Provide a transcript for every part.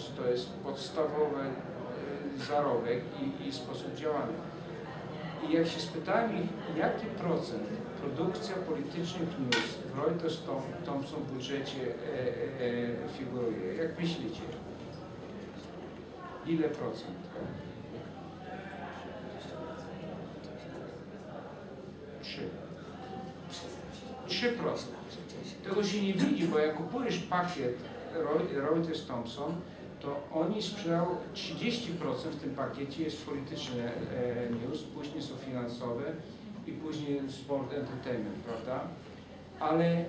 to jest podstawowy e, zarobek i, i sposób działania. I jak się spytałem ich, jaki procent produkcja politycznych news w Reuters Thom- Thompson budżecie e, e, figuruje, jak myślicie? Ile procent? Trzy. 3%. Tego się nie widzi, bo jak kupujesz pakiet Reuters Thompson, to oni sprzedają 30% w tym pakiecie jest polityczny e, news, później są finansowe i później sport, entertainment, prawda? Ale e,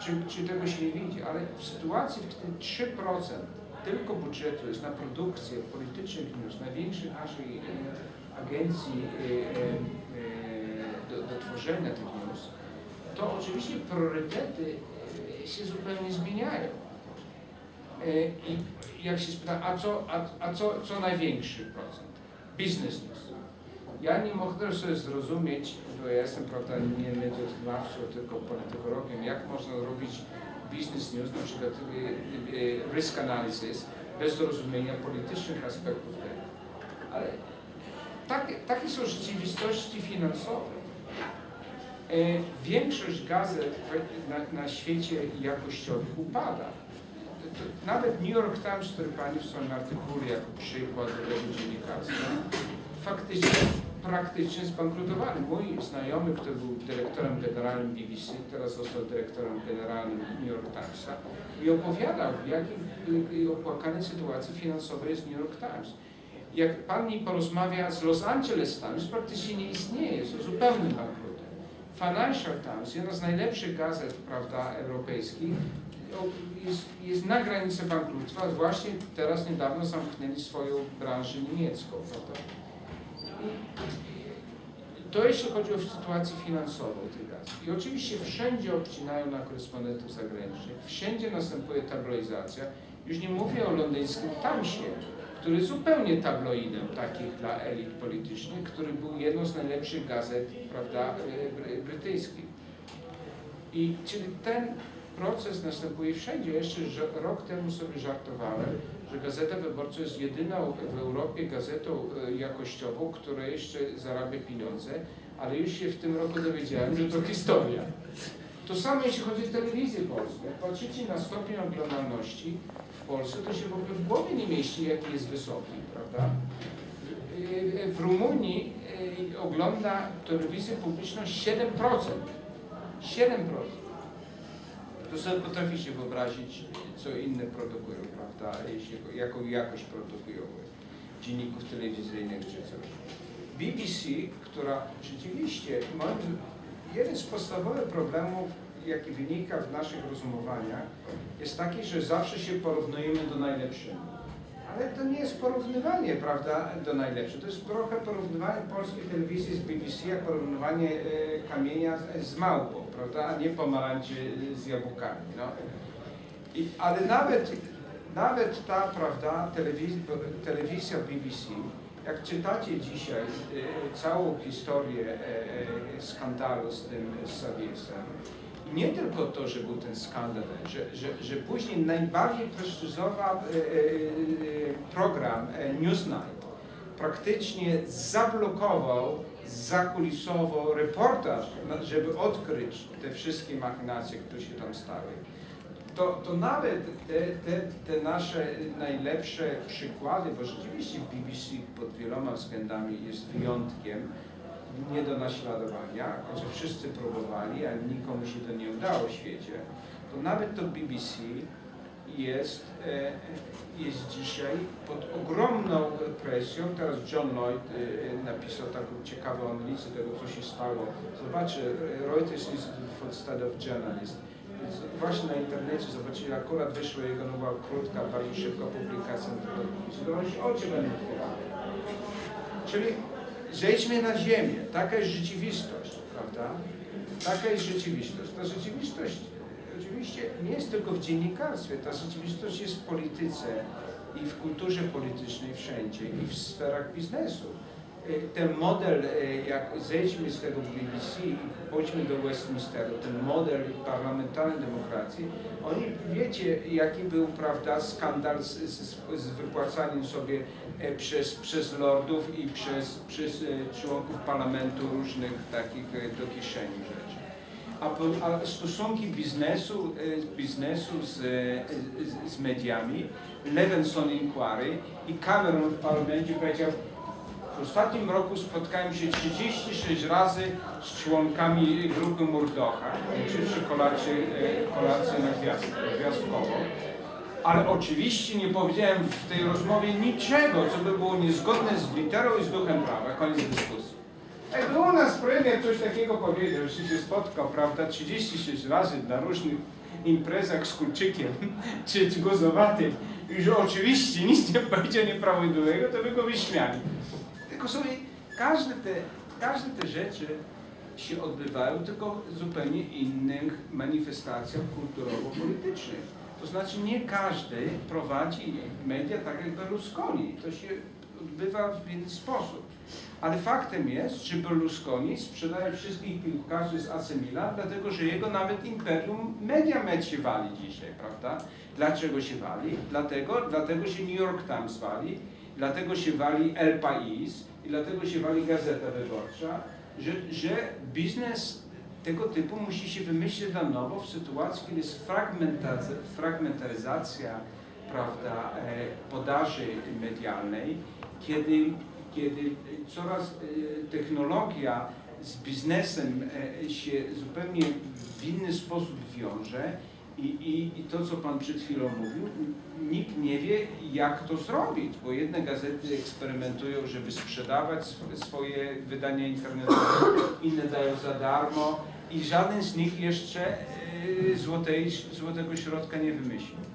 czy, czy tego się nie widzi? Ale w sytuacji, w której 3% tylko budżetu jest na produkcję politycznych news, największej naszej e, agencji e, do, do tworzenia tych news, to oczywiście priorytety się zupełnie zmieniają. E, I jak się spyta, a co, a, a co, co największy procent? Business news. Ja nie mogę sobie zrozumieć, bo ja jestem prawda nie medioznawcą, tylko politologiem, jak można robić business news, na przykład e, e, risk analysis, bez zrozumienia politycznych aspektów tego. Ale takie, takie są rzeczywistości finansowe. Większość gazet na, na świecie jakościowych upada. Nawet New York Times, który Pani w swoim artykule jako przykład do tego dziennikarstwa, faktycznie praktycznie zbankrutowany. Mój znajomy, który był dyrektorem generalnym BBC, teraz został dyrektorem generalnym New York Timesa, mi opowiadał, w jakiej opłakanej sytuacji finansowej jest New York Times. Jak Pan mi porozmawia z Los Angeles Times, praktycznie nie istnieje, jest zupełnym bankrutem. Financial Times, jedna z najlepszych gazet prawda, europejskich, jest, jest na granicy bankructwa. Właśnie teraz niedawno zamknęli swoją branżę niemiecką. Prawda? To jeśli chodzi o sytuację finansową tych gazet. I oczywiście wszędzie obcinają na korespondentów zagranicznych, wszędzie następuje tabloizacja. Już nie mówię o londyńskim Timesie, który zupełnie tabloidem takich dla elit politycznych, który był jedną z najlepszych gazet prawda, bry- brytyjskich. I czyli ten proces następuje wszędzie. Jeszcze rok temu sobie żartowałem, że Gazeta Wyborcza jest jedyną w Europie gazetą y, jakościową, która jeszcze zarabia pieniądze, ale już się w tym roku dowiedziałem, że to historia. To samo jeśli chodzi o telewizję polską. Jak patrzycie na stopień oglądalności w Polsce, to się w ogóle w głowie nie mieści, jaki jest wysoki, prawda? W Rumunii y, ogląda telewizję publiczną 7%. 7%. To sobie potraficie wyobrazić, co inne produkują, prawda, jeśli, jaką jakość produkują dzienników telewizyjnych czy coś. BBC, która rzeczywiście, jeden z podstawowych problemów, jaki wynika w naszych rozmowaniach, jest taki, że zawsze się porównujemy do najlepszego. Ale to nie jest porównywanie, prawda, do najlepszego. To jest trochę porównywanie polskiej telewizji z BBC, jak porównywanie e, kamienia z, z małpą, prawda, a nie pomarańczy z jabłkami. No. I, ale nawet, nawet ta, prawda, telewizja, telewizja BBC, jak czytacie dzisiaj e, całą historię e, e, skandalu z tym Saviesem, nie tylko to, że był ten skandal, że, że, że później najbardziej prestiżowy program e, Newsnight praktycznie zablokował zakulisowo reportaż, żeby odkryć te wszystkie machinacje, które się tam stały. To, to nawet te, te, te nasze najlepsze przykłady, bo rzeczywiście BBC pod wieloma względami jest wyjątkiem, nie do naśladowania, że wszyscy próbowali, ale nikomu się to nie udało w świecie, to nawet to BBC jest, e, jest dzisiaj pod ogromną presją. Teraz John Lloyd e, napisał taką ciekawą analizę tego, co się stało. Zobaczcie, Reuters Institute for Study of Journalism. Więc właśnie na internecie zobaczyli, akurat wyszła jego nowa, krótka, bardzo szybka publikacja na temat oczy będą otwierały. Czyli zejdźmy na ziemię. Taka jest rzeczywistość, prawda? Taka jest rzeczywistość. Ta rzeczywistość oczywiście nie jest tylko w dziennikarstwie, ta rzeczywistość jest w polityce i w kulturze politycznej wszędzie i w sferach biznesu. ten model, e, jak zejdźmy z tego BBC i pójdźmy do Westminsteru, ten model parlamentarnej demokracji, oni wiecie, jaki był, prawda, skandal z, z, z wypłacaniem sobie e, przez, przez lordów i przez, przez e, członków parlamentu różnych takich e, do kieszeni rzeczy. A, a stosunki biznesu, e, biznesu z, e, z, z mediami, Levenson Inquiry i Cameron w parlamencie powiedział, w ostatnim roku spotkałem się 36 razy z członkami grupy Murdocha, liczywszy kolację, e, kolację na gwiazdkę, gwiazdkową. Ale oczywiście nie powiedziałem w tej rozmowie niczego, co by było niezgodne z literą i z duchem prawa. Koniec dyskusji. Jakby u nas premier coś takiego powiedział, że się spotkał, prawda, 36 razy na różnych imprezach z kulczykiem czy z gozowatym i że oczywiście nic nie powiedział nieprawidłowego, to by go wyśmiali. Tylko sobie każde te, każde te rzeczy się odbywają tylko w zupełnie innych manifestacjach kulturowo-politycznych. To znaczy nie każdy prowadzi media tak jak Berlusconi. To się odbywa w inny sposób. Ale faktem jest, że Berlusconi sprzedaje wszystkich piłkarzy z AC Milan, dlatego że jego nawet imperium media med się wali dzisiaj, prawda? Dlaczego się wali? Dlatego, dlatego się New York Times wali, dlatego się wali El País i dlatego się wali Gazeta Wyborcza, że, że biznes tego typu musi się wymyślić na nowo w sytuacji, kiedy jest fragmentazy- fragmentaryzacja prawda, e, podaży medialnej, kiedy, kiedy coraz e, technologia z biznesem e, się zupełnie w inny sposób wiąże i, i, i to, co Pan przed chwilą mówił, nikt nie wie, jak to zrobić, bo jedne gazety eksperymentują, żeby sprzedawać sw- swoje wydania internetowe, inne dają za darmo i żaden z nich jeszcze e, złotej, złotego środka nie wymyślił.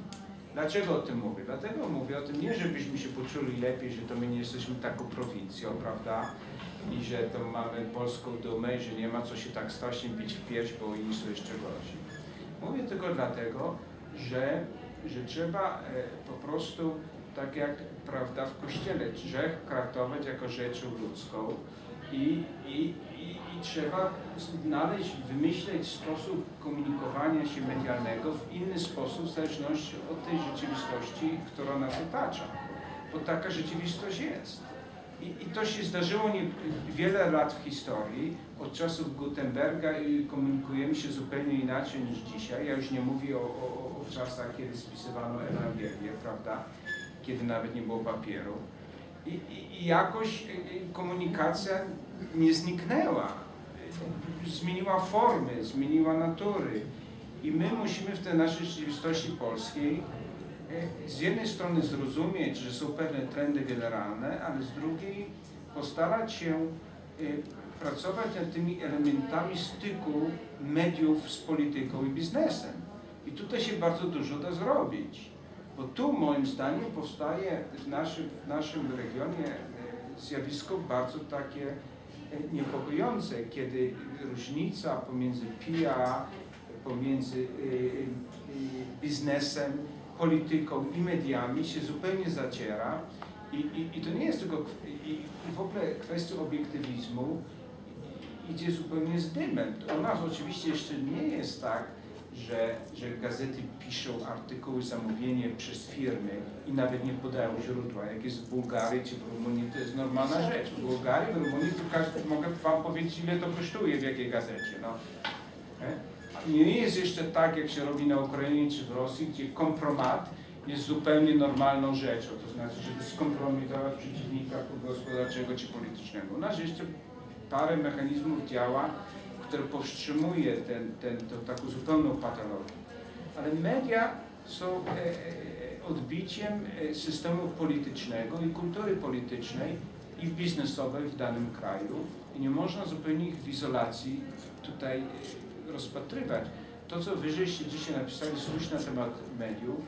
Dlaczego o tym mówię? Dlatego mówię o tym nie, żebyśmy się poczuli lepiej, że to my nie jesteśmy taką prowincją, prawda? I że to mamy polską dumę i że nie ma co się tak strasznie bić w pierś, bo inni są jeszcze gorsi. Mówię tylko dlatego, że, że trzeba e, po prostu, tak jak prawda w kościele, grzech traktować jako rzecz ludzką i, i, i trzeba znaleźć, wymyśleć sposób komunikowania się medialnego w inny sposób w zależności od tej rzeczywistości, która nas otacza. Bo taka rzeczywistość jest. I, I to się zdarzyło nie, wiele lat w historii. Od czasów Gutenberga komunikujemy się zupełnie inaczej niż dzisiaj. Ja już nie mówię o, o, o czasach, kiedy spisywano Ewangelię, prawda? Kiedy nawet nie było papieru. I, i, i jakoś komunikacja nie zniknęła. Zmieniła formy, zmieniła natury. I my musimy w tej naszej rzeczywistości polskiej e, z jednej strony zrozumieć, że są pewne trendy generalne, ale z drugiej postarać się e, pracować nad tymi elementami styku mediów z polityką i biznesem. I tutaj się bardzo dużo da zrobić. Bo tu moim zdaniem powstaje w naszym, w naszym regionie e, zjawisko bardzo takie niepokojące, kiedy różnica pomiędzy PR, pomiędzy y, y, biznesem, polityką i mediami się zupełnie zaciera i, i, i to nie jest tylko i w ogóle kwestia obiektywizmu idzie zupełnie z dymem. U nas oczywiście jeszcze nie jest tak, że, że gazety piszą artykuły, zamówienie przez firmy i nawet nie podają źródła. Jak jest w Bułgarii czy w Rumunii, to jest normalna rzecz. W Bułgarii, w Rumunii to każdy, mogę Wam powiedzieć, ile to kosztuje, w jakiej gazecie. No. Nie? Nie jest jeszcze tak, jak się robi na Ukrainie czy w Rosji, gdzie kompromat jest zupełnie normalną rzeczą. To znaczy, żeby skompromitować przeciwnika gospodarczego czy politycznego. U nas jeszcze parę mechanizmów działa, które powstrzymuje ten, ten, tą taką zupełną patologię. Ale media są e, e, odbiciem e, systemu politycznego i kultury politycznej i biznesowej w danym kraju i nie można zupełnie ich w izolacji tutaj rozpatrywać. To, co wyżeście dzisiaj napisali słusznie na temat mediów,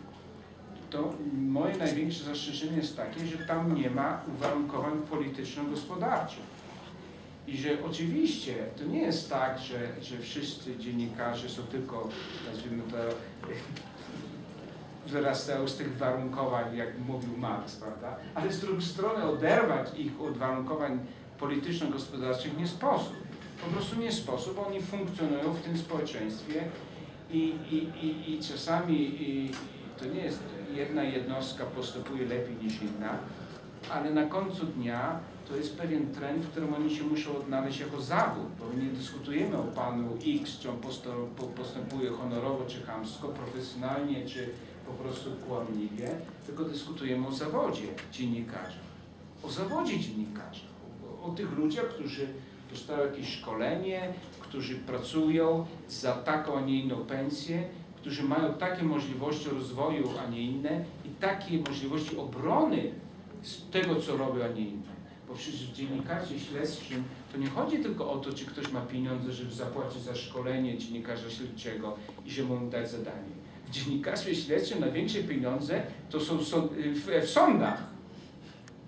to moje największe zastrzeżenie jest takie, że tam nie ma uwarunkowań polityczno-gospodarczych. I że oczywiście to nie jest tak, że, że wszyscy dziennikarze są tylko, nazwijmy to, wyrastają z tych warunkowań, jak mówił Marx, prawda? Ale z drugiej strony oderwać ich od warunkowań polityczno-gospodarczych nie sposób. Po prostu nie sposób. Oni funkcjonują w tym społeczeństwie i, i, i, i czasami i, to nie jest jedna jednostka postępuje lepiej niż inna, ale na końcu dnia to jest pewien trend, w którym oni się muszą odnaleźć jako zawód, bo my nie dyskutujemy o panu X, czy on postępuje honorowo, czy chamsko, profesjonalnie, czy po prostu kłamliwie, tylko dyskutujemy o zawodzie dziennikarza. O zawodzie dziennikarza. O, o tych ludziach, którzy dostają jakieś szkolenie, którzy pracują za taką, a nie inną pensję, którzy mają takie możliwości rozwoju, a nie inne i takie możliwości obrony z tego, co robią, a nie inne. Bo przecież w dziennikarstwie śledczym to nie chodzi tylko o to, czy ktoś ma pieniądze, żeby zapłacić za szkolenie dziennikarza śledczego i żeby mu dać zadanie. W dziennikarstwie śledczym największe pieniądze to są w, sądach.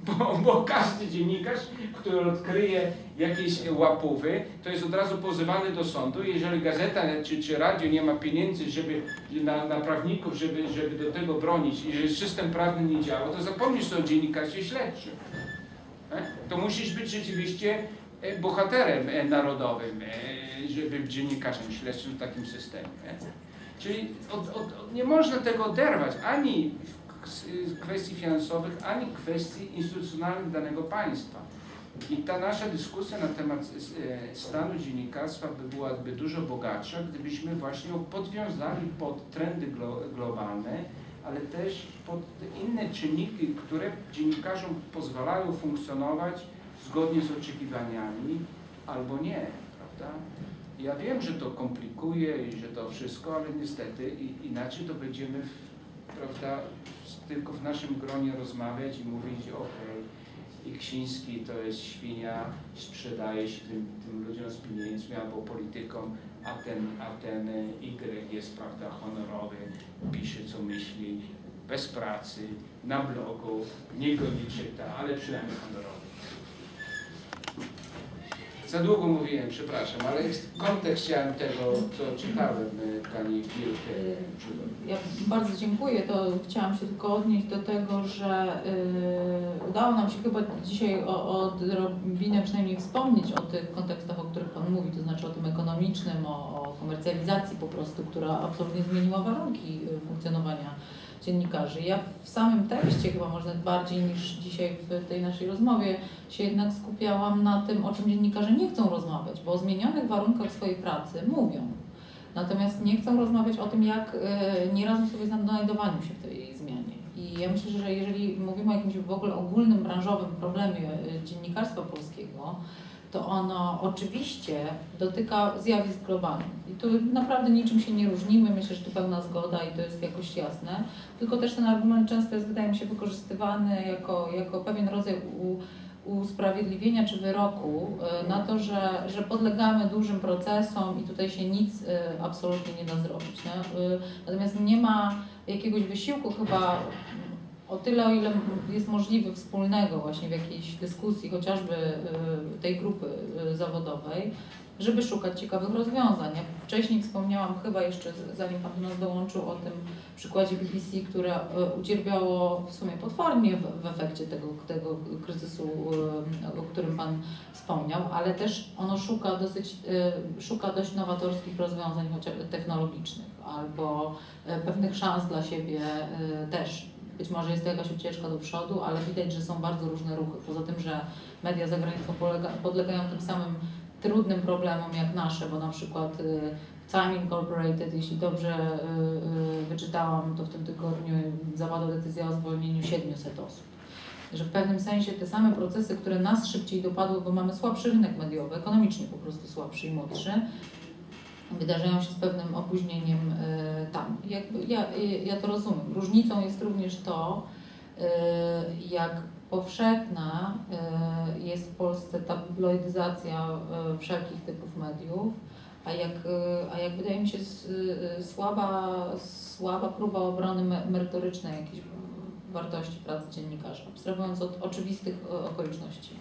Bo, bo każdy dziennikarz, który odkryje jakieś łapówy, to jest od razu pozywany do sądu. Jeżeli gazeta czy, czy radio nie ma pieniędzy żeby, na, na prawników, żeby, żeby do tego bronić, i jeżeli system prawny nie działa, to zapomnisz o dziennikarstwie śledczym. To musisz być rzeczywiście e, bohaterem e, narodowym, e, żeby być dziennikarzem śledczym w takim systemie. Czyli od, od, nie można tego oderwać ani w kwestii finansowych, ani kwestii instytucjonalnych danego państwa. I ta nasza dyskusja na temat stanu dziennikarstwa by byłaby dużo bogatsza, gdybyśmy właśnie podwiązali pod trendy glo, globalne, ale też pod inne czynniki, które dziennikarzom pozwalają funkcjonować zgodnie z oczekiwaniami albo nie, prawda? Ja wiem, że to komplikuje i że to wszystko, ale niestety inaczej to będziemy, prawda, tylko w naszym gronie rozmawiać i mówić, okej, i Ksiński to jest świnia, sprzedaje się tym, tym ludziom pieniędzmi albo politykom, a ten, a ten y, Y jest, prawda, honorowy, pisze co myśli, bez pracy, na blogu, nikt go nie czyta, ale przynajmniej honorowy. Za długo mówiłem, przepraszam, ale kontekst chciałem tego, co czytałem y, pani Wilkę. Ja bardzo dziękuję. To chciałam się tylko odnieść do tego, że y, udało nam się chyba dzisiaj o, odrobinę przynajmniej wspomnieć o tych kontekstach, o których Pan mówi, to znaczy o tym ekonomicznym, o, o komercjalizacji po prostu, która absolutnie zmieniła warunki y, funkcjonowania dziennikarzy. Ja w samym tekście chyba może bardziej niż dzisiaj w tej naszej rozmowie się jednak skupiałam na tym, o czym dziennikarze nie chcą rozmawiać, bo o zmienionych warunkach swojej pracy mówią. Natomiast nie chcą rozmawiać o tym, jak e, nie radzą sobie z znajdowaniem się w tej zmianie. I ja myślę, że jeżeli mówimy o jakimś w ogóle ogólnym, branżowym problemie e, dziennikarstwa polskiego, to ono oczywiście dotyka zjawisk globalnych. I tu naprawdę niczym się nie różnimy, myślę, że tu pełna zgoda i to jest jakoś jasne. Tylko też ten argument często jest, wydaje mi się, wykorzystywany jako, jako pewien rodzaj u, usprawiedliwienia czy wyroku e, na to, że, że podlegamy dużym procesom i tutaj się nic e, absolutnie nie da zrobić. Nie? E, Natomiast nie ma jakiegoś wysiłku chyba o tyle, o ile jest możliwy wspólnego właśnie w jakiejś dyskusji, chociażby y, tej grupy y, zawodowej, żeby szukać ciekawych rozwiązań. Ja wcześniej wspomniałam, chyba jeszcze zanim Pan do nas dołączył, o tym przykładzie BBC, które y, ucierpiało w sumie potwornie w, w efekcie tego, tego kryzysu, o którym Pan wspomniał, ale też ono szuka dosyć, szuka dość nowatorskich rozwiązań chociażby technologicznych albo pewnych szans dla siebie też. Być może jest to jakaś ucieczka do przodu, ale widać, że są bardzo różne ruchy. Poza tym, że media za granicą polega, podlegają tym samym trudnym problemom jak nasze, bo na przykład y, Time Incorporated, jeśli dobrze y, y, wyczytałam, to w tym tygodniu zapadła decyzja o zwolnieniu 700 osób. Że w pewnym sensie te same procesy, które nas szybciej dopadły, bo mamy słabszy rynek mediowy, ekonomicznie po prostu słabszy i młodszy, wydarzają się z pewnym opóźnieniem y, tam. Jakby ja, y, ja to rozumiem. Różnicą jest również to, y, jak powszechna jest w Polsce tabloidyzacja wszelkich typów mediów, a jak, a jak wydaje mi się słaba, słaba próba obrony me- merytorycznej jakiejś wartości pracy dziennikarza, abstrahując od oczywistych okoliczności.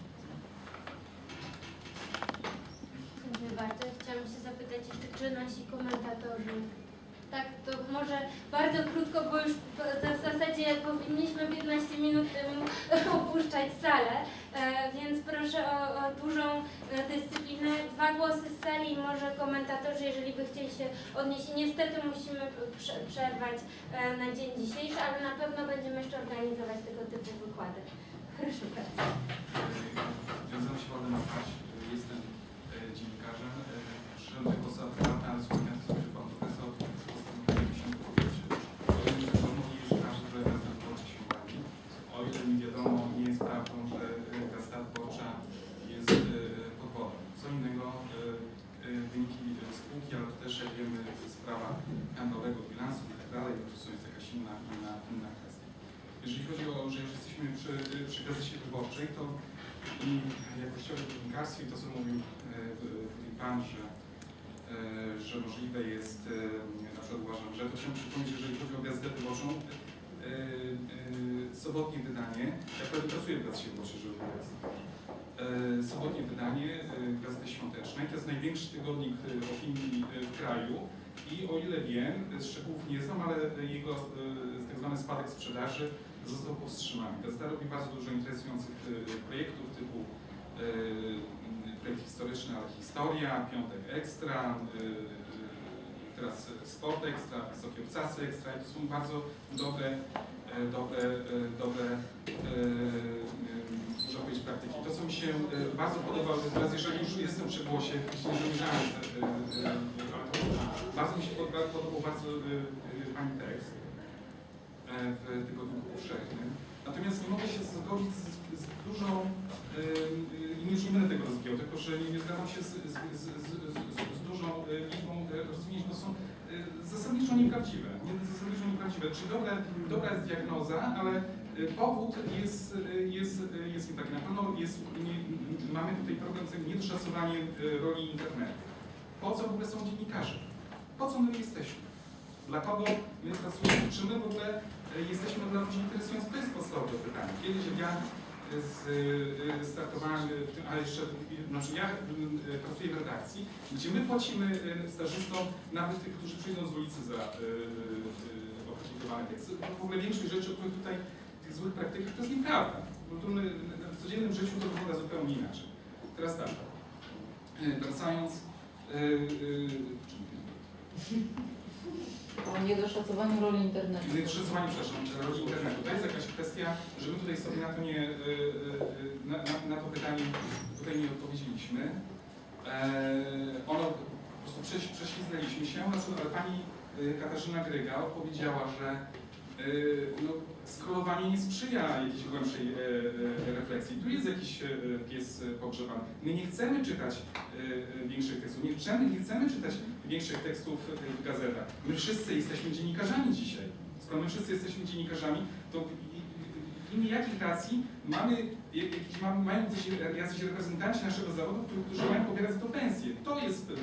Dziękuję bardzo. Chciałam się zapytać jeszcze, czy nasi komentatorzy Tak, to może bardzo krótko, bo już w zasadzie powinniśmy 15 minut temu opuszczać salę, e, więc proszę o, dużą e, dyscyplinę. Dwa głosy z sali i może komentatorzy, jeżeli by chcieli się odnieść. Niestety musimy prze- przerwać e, na dzień dzisiejszy, ale na pewno będziemy jeszcze organizować tego typu wykłady. Proszę bardzo. Nazywam się Waldemar Paś, jestem e, dziennikarzem. E, Przyszedłem do głosu adwokata, ale wspomniałem sobie, że pan profesor postanowił się powiedzieć. O ile mi wiadomo, iż każdy gazeta wyborcza się bawi. O ile mi wiadomo, nie jest prawdą, że e, gazeta wyborcza jest e, pod wodą. Co innego e, e, wyniki e, spółki, ale to też jak wiemy sprawa handlowego bilansu i tak dalej, to są jest jakaś inna, inna, inna kwestia. Jeżeli chodzi o, że już jesteśmy przy, przy gazecie wyborczej, to i jakościowe dziennikarstwie, to co mówił e, w- tutaj Pan, że, e, że możliwe jest, e, na przykład uważam, że chciałem przypomnieć, jeżeli chodzi o gazetę wyborczą, e, e, sobotnie wydanie, ja prawie pracuję w gazecie wyborczej, żeby Sobotnie wydanie Gazety Świątecznej, to jest największy tygodnik opinii w kraju i o ile wiem, szczegółów nie znam, ale jego tak zwany spadek sprzedaży został powstrzymany. Gazeta robi bardzo dużo interesujących projektów typu projekt historyczny, ale historia, piątek ekstra, teraz sport ekstra, wysokie obcasy ekstra i to są bardzo dobre, e, dobre, e, dobre e, e, można powiedzieć praktyki. To co mi się e, bardzo podobało, teraz jeżeli już jestem przy głosie, e, e, to bardzo mi się podobał, podobał bardzo e, e, Pani tekst e, w tygodniku powszechnym. Natomiast nie mogę się zgodzić z, z dużą, i już nie będę tego rozwijał, tylko że nie, zgadzam się z, z, z dużą y, liczbą y, rozwinięć, bo są y, nieprawdziwe. Nie, zasadniczo nieprawdziwe. Czy dobra, dobra jest diagnoza, ale y, powód jest, y, jest, y, jest nie taki. Na pewno jest, nie, mamy tutaj problem z niedoszacowaniem roli internetu. Po co w ogóle są dziennikarze? Po co my jesteśmy? Dla kogo my pracujemy? Czy my w ogóle jesteśmy dla ludzi interesujący? To jest podstawowe pytanie. Kiedyś ja z, e, startowałem w tym, ale jeszcze, znaczy ja e, pracuję w redakcji, gdzie my płacimy e, stażystom, nawet tych, którzy przyjdą z ulicy za opublikowane teksty. W ogóle większość rzeczy, o których tutaj, tych złych praktykach, to jest nieprawda. Bo to my, w codziennym życiu to wygląda zupełnie inaczej. Teraz tak, wracając, e, O niedoszacowaniu roli internetu. Niedostosowanie, przepraszam, roli internetu. To jest jakaś kwestia, że my tutaj sobie na to nie, y, y, na, na, na to pytanie tutaj nie odpowiedzieliśmy. E, ono po prostu prześ, prześliznęliśmy się, ale pani Katarzyna Gryga powiedziała, że no, nie sprzyja jakiejś głębszej e, e, refleksji. Tu jest jakiś e, pies e, pogrzebany. My nie chcemy czytać e, e, większych tekstów, nie chcemy, nie chcemy czytać większych tekstów e, w gazetach. My wszyscy jesteśmy dziennikarzami dzisiaj. Skoro my wszyscy jesteśmy dziennikarzami, to w, imię jakich racji mamy, jak- jakiś, mamy mają coś, jacyś reprezentanci naszego zawodu, którzy, mają pobierać to pensję? To jest e, e,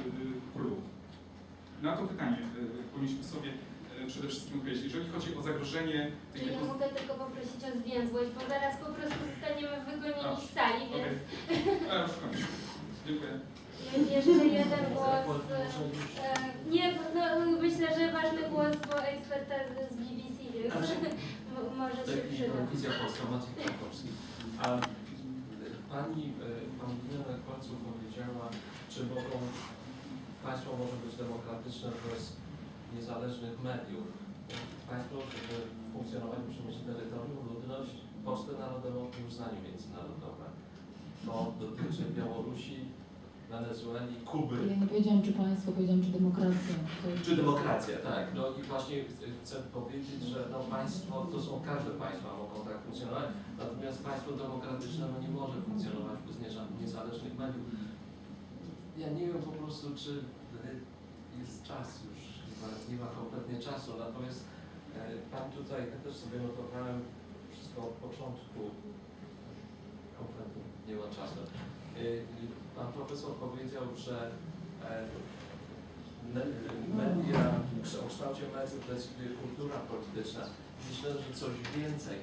klub. Na to pytanie powinniśmy sobie przede wszystkim odpowiedzieć. Jeżeli chodzi o zagrożenie tej Czy ja mogę tylko poprosić o zwięzłość, bo zaraz po prostu zostaniemy wygonieni z sali, więc A, już kończę. Dziękuję. Je- jeszcze jeden głos. e, Nie, no, myślę, że ważny głos, bo eksperta z BBC, więc mo- może się Taki przyda. Wizja Polska, Maciej Krakowski. A y, pani, y, pani na końcu powiedziała, czy mogą, państwo może być demokratyczne bez niezależnych mediów. Państwo, żeby funkcjonować, musi mieć terytorium, ludność, pocztę narodową i uznanie międzynarodowe. To dotyczy Białorusi, Wenezueli, Kuby. Ja nie powiedziałam, czy państwo, powiedziałam, czy demokracja. To Czy demokracja, tak. No i właśnie ch- chcę powiedzieć, że no państwo, to są każde państwa mogą tak funkcjonować, natomiast państwo demokratyczne no nie może funkcjonować bez nieza- niezależnych mediów. Ja nie wiem po prostu, czy jest czas już, chyba nie ma kompletnie czasu, natomiast e, pan tutaj, ja też sobie notowałem wszystko od początku, kompletnie nie ma czasu. Pan profesor powiedział, że e, me- media, o kształcie mediów decyduje kultura polityczna. Myślę, że coś więcej.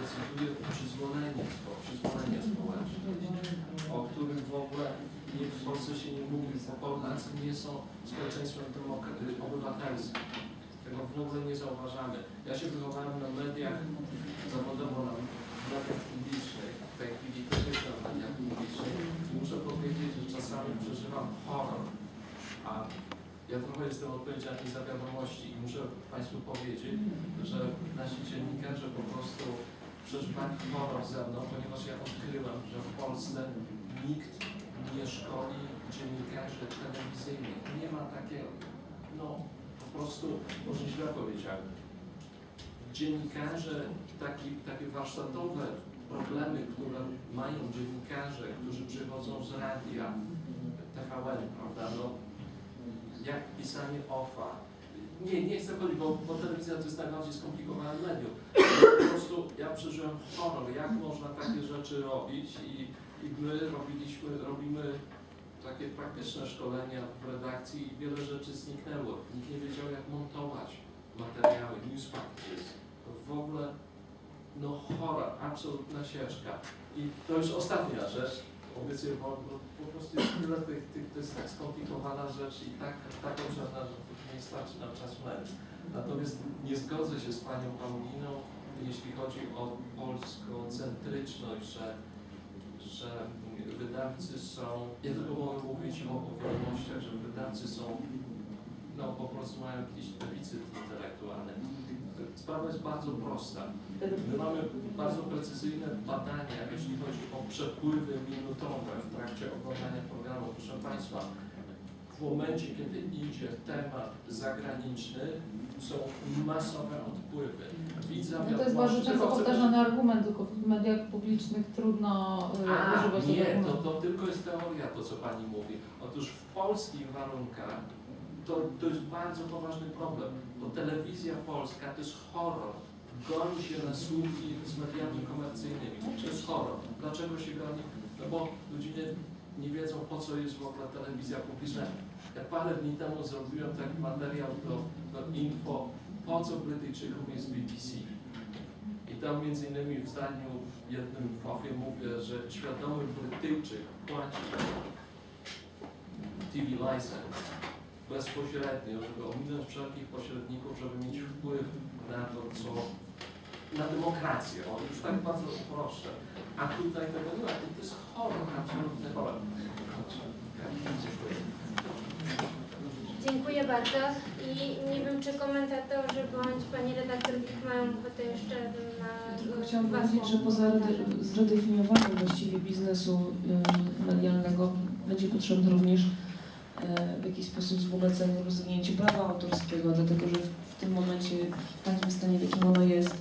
decyduje przyzwolenie, spo- przyzwolenie społeczne, o którym w ogóle nie, w Polsce się nie mówi, bo Polacy nie są społeczeństwem obywatelskim. Tego w ogóle nie zauważamy. Ja się wychowałem na mediach zawodowo na mediach publicznych, w tej chwili też jestem w mediach publicznych i muszę powiedzieć, że czasami przeżywam horror, a ja trochę jestem odpowiedzialny za wiadomości i muszę Państwu powiedzieć, że nasi dziennikarze po prostu przeżywali horror ze mną, ponieważ ja odkryłem, że w Polsce nikt nie szkoli dziennikarzy telewizyjnych. Nie ma takiego, no po prostu, może źle powiedziałem, dziennikarze, taki, takie warsztatowe problemy, które mają dziennikarze, którzy przychodzą z radia, TVN, prawda, no, jak pisanie OFA. Nie, nie chcę powiedzieć, bo, bo telewizja to jest najbardziej skomplikowane medium. Po prostu ja przeżyłem horror, jak można takie rzeczy robić i, i my robiliśmy, robimy takie praktyczne szkolenia w redakcji i wiele rzeczy zniknęło. Nikt nie wiedział jak montować materiały, news packages. W ogóle no chora, absolutna ścieżka. I to już ostatnia rzecz, obiecuję, bo, bo po prostu jest tyle tych, tych, to jest tak skomplikowana rzecz i tak, tak obszerna, że nie starczy nam czasu na nic. Natomiast nie zgodzę się z Panią Pauliną, jeśli chodzi o polskocentryczność, że, że wydawcy są, ja tylko mogę mówić o, o wiadomościach, że wydawcy są, no po prostu mają jakiś deficyt intelektualny. Sprawa jest bardzo prosta. My mamy bardzo precyzyjne badania, jeśli chodzi o przepływy minutowe w trakcie oglądania programu. Proszę Państwa, w momencie, kiedy idzie temat zagraniczny, są masowe odpływy. Widza No to jest bardzo często powtarzany argument, tylko w mediach publicznych trudno y, A, używać tego nie, to, to tylko jest teoria, to co Pani mówi. Otóż w polskich warunkach to, to jest bardzo poważny problem, bo telewizja polska to jest horror. Goni się na słupki z mediami komercyjnymi. To jest horror. Dlaczego się goni? No bo ludzie nie, nie wiedzą po co jest w ogóle telewizja publiczna. Ja parę dni temu zrobiłem taki materiał do, do info, po co Brytyjczykom jest BBC. I tam między innymi w zdaniu jednym w ofie mówię, że świadomy Brytyjczyk płaci TV license bezpośrednio, żeby ominąć wszelkich pośredników, żeby mieć wpływ na to, co na demokrację. O, już tak bardzo proszę. A tutaj tego nie ma. To jest horror, absolutny horror. Dziękuję. Dziękuję bardzo i nie wiem, czy komentatorzy bądź pani redaktor mają ochotę jeszcze na Tylko chciałam powiedzieć, że poza rede- zredefiniowaniem właściwie biznesu medialnego będzie potrzebne również w jakiś sposób wzbogacenie, rozwinięcie prawa autorskiego, dlatego że w, tym momencie, w takim stanie, w jakim ono jest,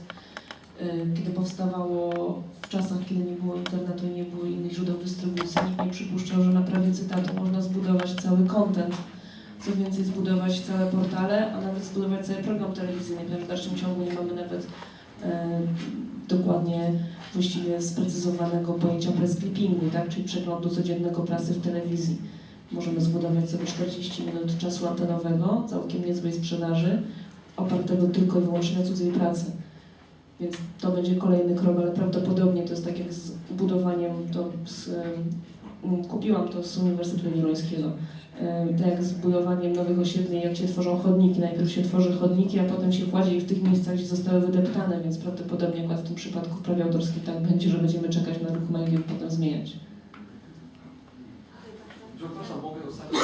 y, kiedy powstawało w czasach, kiedy nie było internetu i nie było innych źródeł dystrybucji, nikt nie przypuszczał, że na prawie cytatu można zbudować cały content, co więcej zbudować całe portale, a nawet zbudować cały program telewizyjny, ponieważ w dalszym ciągu nie mamy nawet e, dokładnie właściwie sprecyzowanego pojęcia press clippingu, tak, czyli przeglądu codziennego prasy w telewizji. Możemy zbudować sobie 40 minut czasu antenowego, całkiem niezłej sprzedaży, opartego tylko i wyłącznie na cudzej pracy. Więc to będzie kolejny krok, ale prawdopodobnie to jest tak jak z budowaniem, to z, em, kupiłam to z Uniwersytetu Jagiellońskiego. E, Tak jak z budowaniem nowych osiedli, jak się tworzą chodniki. Najpierw się tworzy chodniki, a potem się kładzie je w tych miejscach, gdzie zostały wydeptane, więc prawdopodobnie akurat w tym przypadku prawie autorskim tak będzie, że będziemy czekać na ruch i potem zmieniać. Przepraszam, mogę ostatnio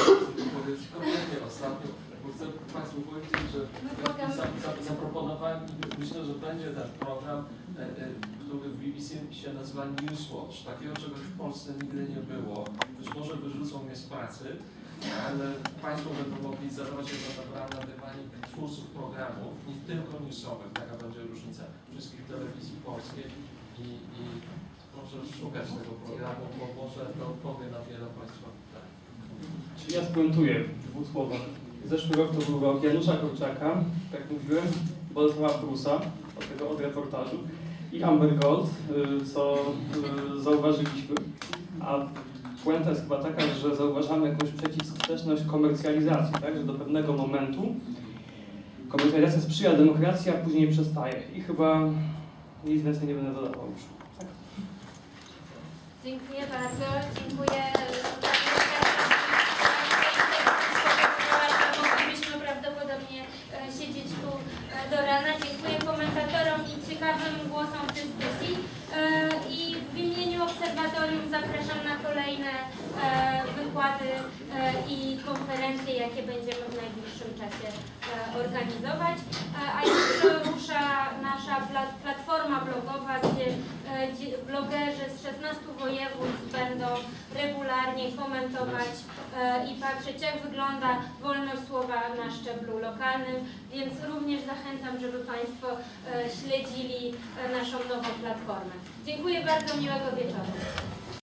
powiedzieć, kompletnie ostatnio, bo chcę Państwu powiedzieć, że No, za, za, zaproponowałem i myślę, że będzie ten program, e, e, który w BBC się nazywa Newswatch. Takiego czegoś w Polsce nigdy nie było. Być może wyrzucą mnie z pracy, ale Państwo będą mogli zadawać na dywanik twórców programów, nie tylko newsowych, taka będzie różnica, wszystkich telewizji polskiej i, i proszę szukać tego programu, bo może to odpowie na wiele Państwa. Czyli ja spuentuję w dwóch słowach. Zeszły rok to był rok Janusza Korczaka, jak mówiłem, Bolesława Prusa, od tego od reportażu, i Amber Gold, y, co y, zauważyliśmy. A puenta jest chyba taka, że zauważamy jakąś przeciwskuteczność komercjalizacji, tak? że do pewnego momentu komercjalizacja sprzyja demokracji, a później przestaje. I chyba Nic więcej nie będę dodawał już. Dziękuję bardzo. Dziękuję. e, Moglibyśmy prawdopodobnie e, siedzieć tu e, do rana. Dziękuję komentatorom i ciekawym głosom w dyskusji. E, I w imieniu obserwatorium zapraszam na kolejne e, e, i konferencje, jakie będziemy w najbliższym czasie e, organizować. E, A jutro rusza nasza pla- platforma blogowa, gdzie blogerzy z 16 województw będą regularnie komentować i patrzeć, jak wygląda wolność słowa na szczeblu lokalnym, więc również zachęcam, żeby Państwo śledzili naszą nową platformę. Dziękuję bardzo, miłego wieczoru.